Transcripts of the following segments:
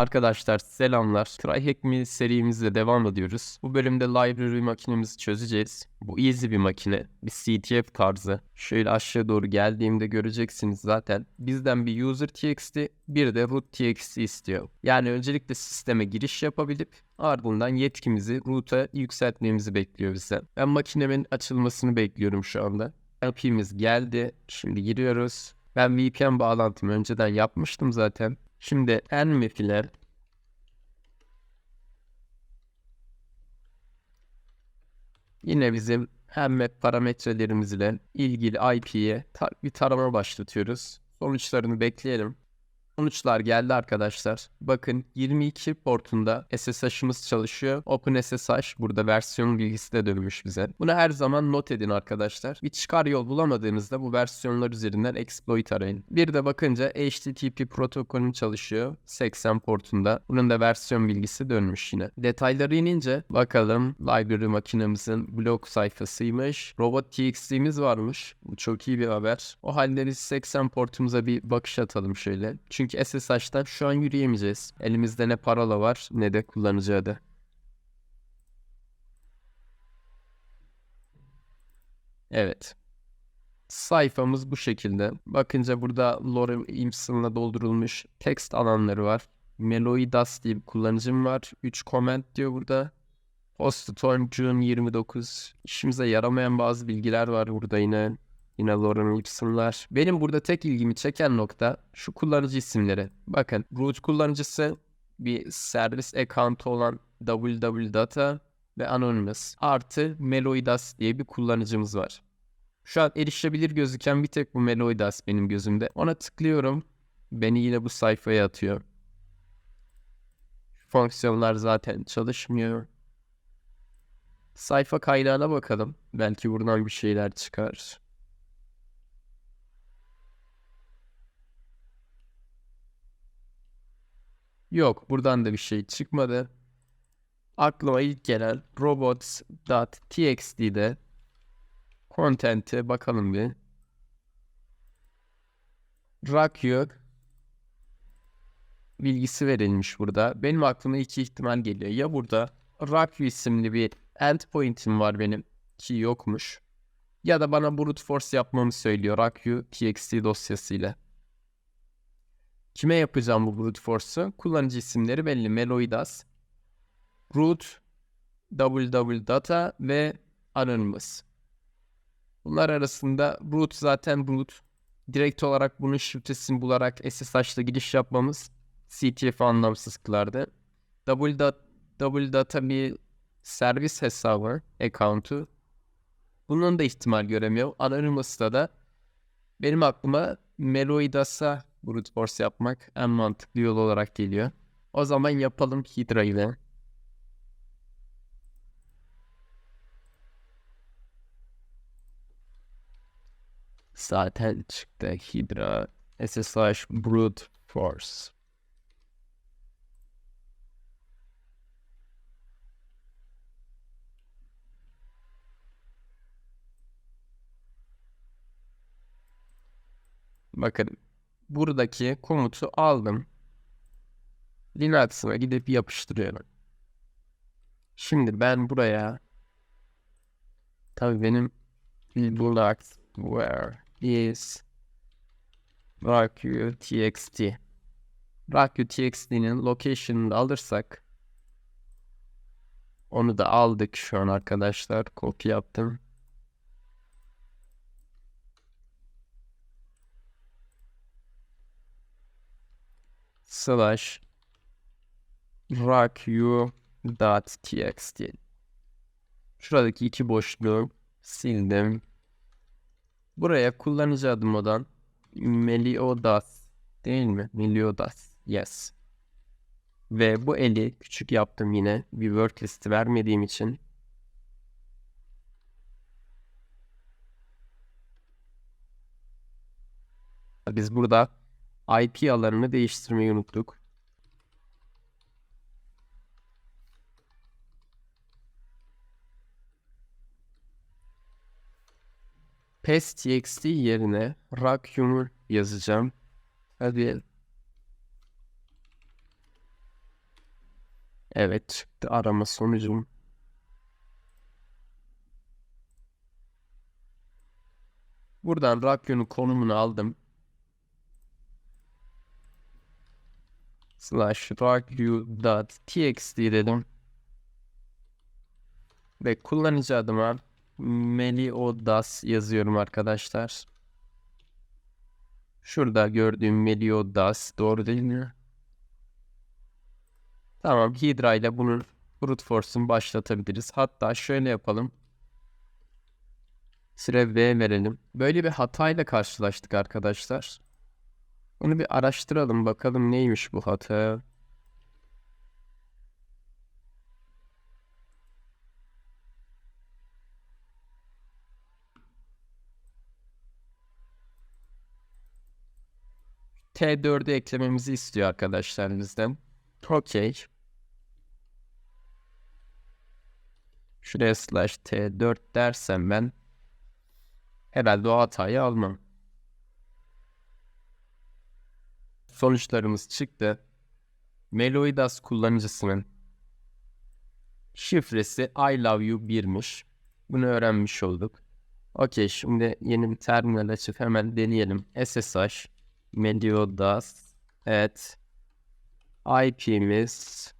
Arkadaşlar selamlar. Try Hack serimizle devam ediyoruz. Bu bölümde library makinemizi çözeceğiz. Bu easy bir makine. Bir CTF tarzı. Şöyle aşağı doğru geldiğimde göreceksiniz zaten. Bizden bir user txt bir de root txt istiyor. Yani öncelikle sisteme giriş yapabilip ardından yetkimizi root'a yükseltmemizi bekliyor bize. Ben makinemin açılmasını bekliyorum şu anda. IP'miz geldi. Şimdi giriyoruz. Ben VPN bağlantımı önceden yapmıştım zaten. Şimdi nmap ile yine bizim nmap parametrelerimizle ile ilgili IP'ye ta- bir tarama başlatıyoruz. Sonuçlarını bekleyelim. Sonuçlar geldi arkadaşlar. Bakın 22 portunda SSH'ımız çalışıyor. OpenSSH burada versiyon bilgisi de dönmüş bize. Bunu her zaman not edin arkadaşlar. Bir çıkar yol bulamadığınızda bu versiyonlar üzerinden exploit arayın. Bir de bakınca HTTP protokolün çalışıyor 80 portunda. Bunun da versiyon bilgisi dönmüş yine. Detayları inince bakalım library makinemizin blog sayfasıymış. Robot TXT'miz varmış. Bu çok iyi bir haber. O halde 80 portumuza bir bakış atalım şöyle. Çünkü SSH'tan şu an yürüyemeyeceğiz. Elimizde ne parola var ne de kullanıcı adı. Evet. Sayfamız bu şekilde. Bakınca burada lorem ipsum'la doldurulmuş text alanları var. Meloidas diye bir kullanıcım var. 3 comment diyor burada. Poststorm June 29. İşimize yaramayan bazı bilgiler var burada yine. Yine lorem ipsum'lar. Benim burada tek ilgimi çeken nokta şu kullanıcı isimleri. Bakın root kullanıcısı bir servis account'u olan www.data ve anonymous artı Meloidas diye bir kullanıcımız var. Şu an erişebilir gözüken bir tek bu Meloidas benim gözümde. Ona tıklıyorum. Beni yine bu sayfaya atıyor. Fonksiyonlar zaten çalışmıyor. Sayfa kaynağına bakalım. Belki buradan bir şeyler çıkar. Yok, buradan da bir şey çıkmadı. Aklıma ilk gelen robots.txt'de content'e bakalım bir. Rakyu bilgisi verilmiş burada. Benim aklıma iki ihtimal geliyor. Ya burada Rakyu isimli bir endpoint'im var benim ki yokmuş. Ya da bana brute force yapmamı söylüyor Rakyu txt dosyasıyla. Kime yapacağım bu brute force'u? Kullanıcı isimleri belli. Meloidas, root, www.data ve anonymous. Bunlar arasında root zaten root. Direkt olarak bunun şifresini bularak SSH'la giriş yapmamız CTF anlamsız kılardı. www.data bir servis hesabı, account'u. Bunun da ihtimal göremiyor. Anonymous'ta da benim aklıma Meloidas'a brute force yapmak en mantıklı yol olarak geliyor. O zaman yapalım Hydra ile. Zaten çıktı Hydra SSH brute force. Bakın buradaki komutu aldım. Linux'ıma gidip yapıştırıyorum. Şimdi ben buraya tabii benim Linux where is Raku txt Raku txt'nin location'ını alırsak onu da aldık şu an arkadaşlar. Kopya yaptım. Slash raku.txt Şuradaki iki boşluğu sildim. Buraya kullanıcı adım olan Meliodas değil mi? Meliodas. Yes. Ve bu eli küçük yaptım yine. Bir word listi vermediğim için. Biz burada IP alanını değiştirmeyi unuttuk. PES.txt yerine Rakyum'u yazacağım. Hadi Evet çıktı arama sonucum. Buradan Rakyon'un konumunu aldım. Slash rakyu.txt dedim. Ve kullanıcı adıma Meliodas yazıyorum arkadaşlar. Şurada gördüğüm Meliodas doğru değil mi? Tamam Hydra ile bunun brute force'unu başlatabiliriz. Hatta şöyle yapalım. Süre V verelim. Böyle bir hatayla karşılaştık arkadaşlar. Onu bir araştıralım bakalım neymiş bu hata. T4'ü eklememizi istiyor arkadaşlar bizden. Okey. Şuraya slash T4 dersem ben herhalde o hatayı almam. Sonuçlarımız çıktı. Meloidas kullanıcısının şifresi I love you 1'miş. Bunu öğrenmiş olduk. Okey şimdi yeni bir terminal açıp hemen deneyelim. SSH Meliodas evet IP'miz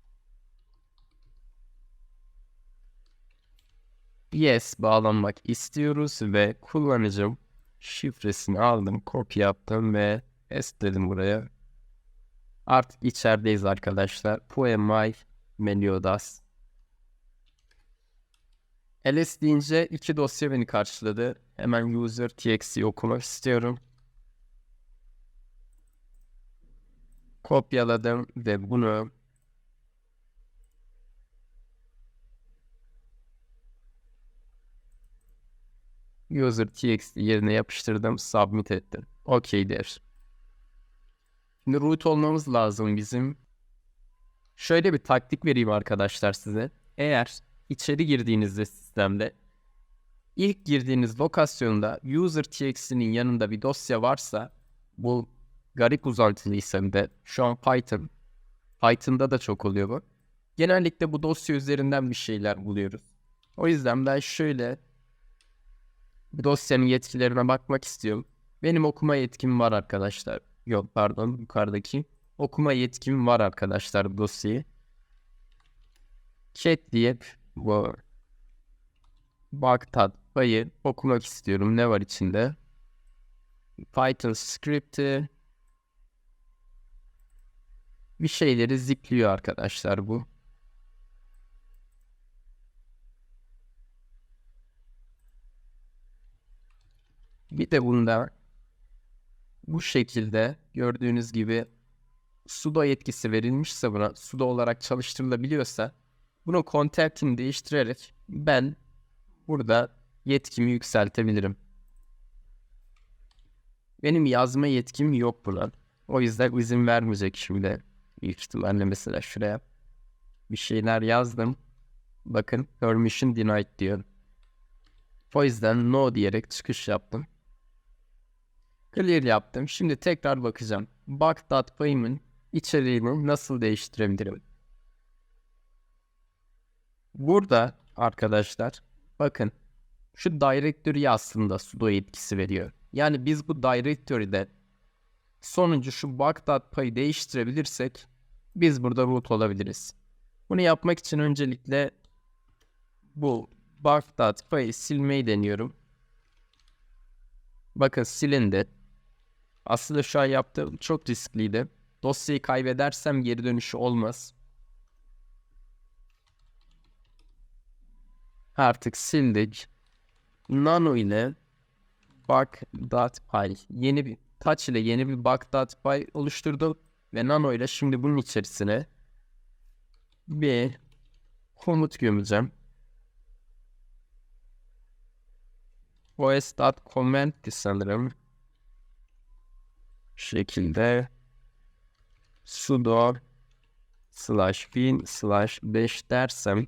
yes bağlanmak istiyoruz ve kullanıcım şifresini aldım, kopya yaptım ve dedim buraya. Artık içerideyiz arkadaşlar. Poemai Meliodas. ls deyince iki dosya beni karşıladı. Hemen user txt okumak istiyorum. Kopyaladım ve bunu user txt yerine yapıştırdım, submit ettim. OK der. Şimdi root olmamız lazım bizim. Şöyle bir taktik vereyim arkadaşlar size. Eğer içeri girdiğinizde sistemde ilk girdiğiniz lokasyonda user txt'nin yanında bir dosya varsa bu garip uzantılıysa bir de şu an Python. Python'da da çok oluyor bu. Genellikle bu dosya üzerinden bir şeyler buluyoruz. O yüzden ben şöyle dosyanın yetkilerine bakmak istiyorum. Benim okuma yetkim var arkadaşlar. Yok pardon yukarıdaki. Okuma yetkim var arkadaşlar dosyayı. Chat deyip bu bak payı okumak istiyorum. Ne var içinde? Python script'i bir şeyleri zikliyor arkadaşlar bu. Bir de bunda bu şekilde gördüğünüz gibi sudo yetkisi verilmişse buna sudo olarak çalıştırılabiliyorsa bunu content'ini değiştirerek ben burada yetkimi yükseltebilirim. Benim yazma yetkim yok buna. O yüzden izin vermeyecek şimdi. Büyük ihtimalle mesela şuraya bir şeyler yazdım. Bakın permission denied diyor. O yüzden no diyerek çıkış yaptım. Clear yaptım. Şimdi tekrar bakacağım. Bug.py'min içeriğini nasıl değiştirebilirim? Burada arkadaşlar bakın şu directory aslında sudo etkisi veriyor. Yani biz bu directory'de sonuncu şu bug.py değiştirebilirsek biz burada root olabiliriz. Bunu yapmak için öncelikle bu bug.py'yi silmeyi deniyorum. Bakın silindi. Aslında şu an yaptığım çok riskliydi. Dosyayı kaybedersem geri dönüşü olmaz. Artık sildik. Nano ile bug.py yeni bir touch ile yeni bir bug.py oluşturdum ve nano ile şimdi bunun içerisine bir komut gömeceğim. os.command sanırım şekilde sudo slash bin slash 5 dersem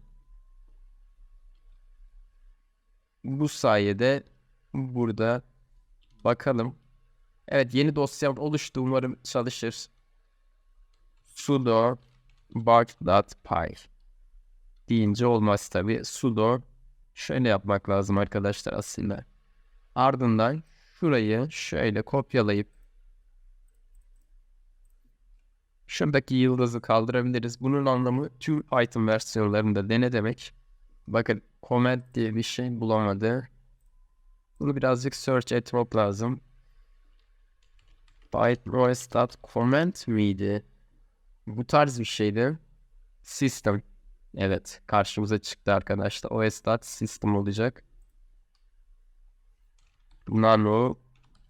bu sayede burada bakalım. Evet yeni dosyam oluştu. Umarım çalışır. sudo bug.py deyince olmaz tabi. sudo şöyle yapmak lazım arkadaşlar aslında. Ardından şurayı şöyle kopyalayıp şuradaki yıldızı kaldırabiliriz. Bunun anlamı tüm Python versiyonlarında dene demek. Bakın comment diye bir şey bulamadı. Bunu birazcık search etmek lazım. Python.comment miydi? Bu tarz bir şeydi. System. Evet karşımıza çıktı arkadaşlar. OS.system olacak. Nano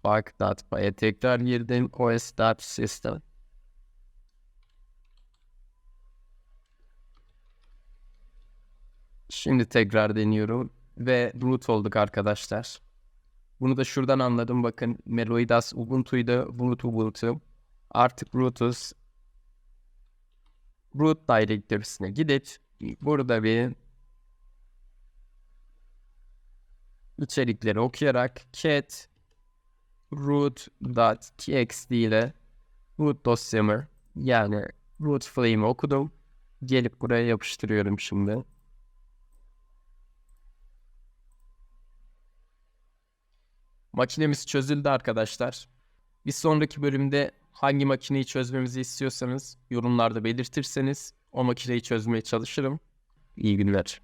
Bug.py'ye tekrar girdim. OS.system. Şimdi tekrar deniyorum ve root olduk arkadaşlar. Bunu da şuradan anladım bakın. Meloidas Ubuntu'ydu. Root Ubuntu. Artık root'uz. Root directory'sine gidip burada bir içerikleri okuyarak cat root.txt ile root dosyamı yani root flame'i okudum. Gelip buraya yapıştırıyorum şimdi. Makinemiz çözüldü arkadaşlar. Bir sonraki bölümde hangi makineyi çözmemizi istiyorsanız yorumlarda belirtirseniz o makineyi çözmeye çalışırım. İyi günler.